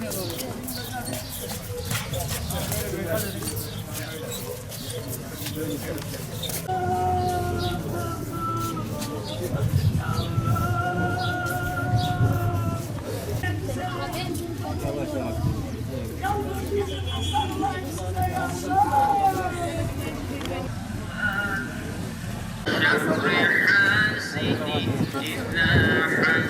شهر حاسد إذا حسد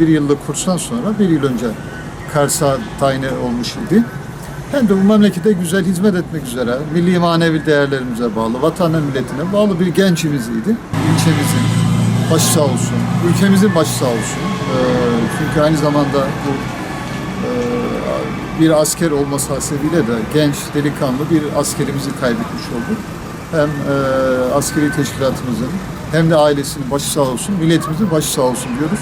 Bir yıllık kurstan sonra bir yıl önce Kars'a tayin olmuş idi. Hem de bu memlekete güzel hizmet etmek üzere milli manevi değerlerimize bağlı, vatana milletine bağlı bir gençimiziydi. İlçemizin başı sağ olsun, ülkemizin başı sağ olsun. Ee, çünkü aynı zamanda bu e, bir asker olması hasebiyle de genç, delikanlı bir askerimizi kaybetmiş olduk. Hem e, askeri teşkilatımızın hem de ailesinin başı sağ olsun, milletimizin başı sağ olsun diyoruz.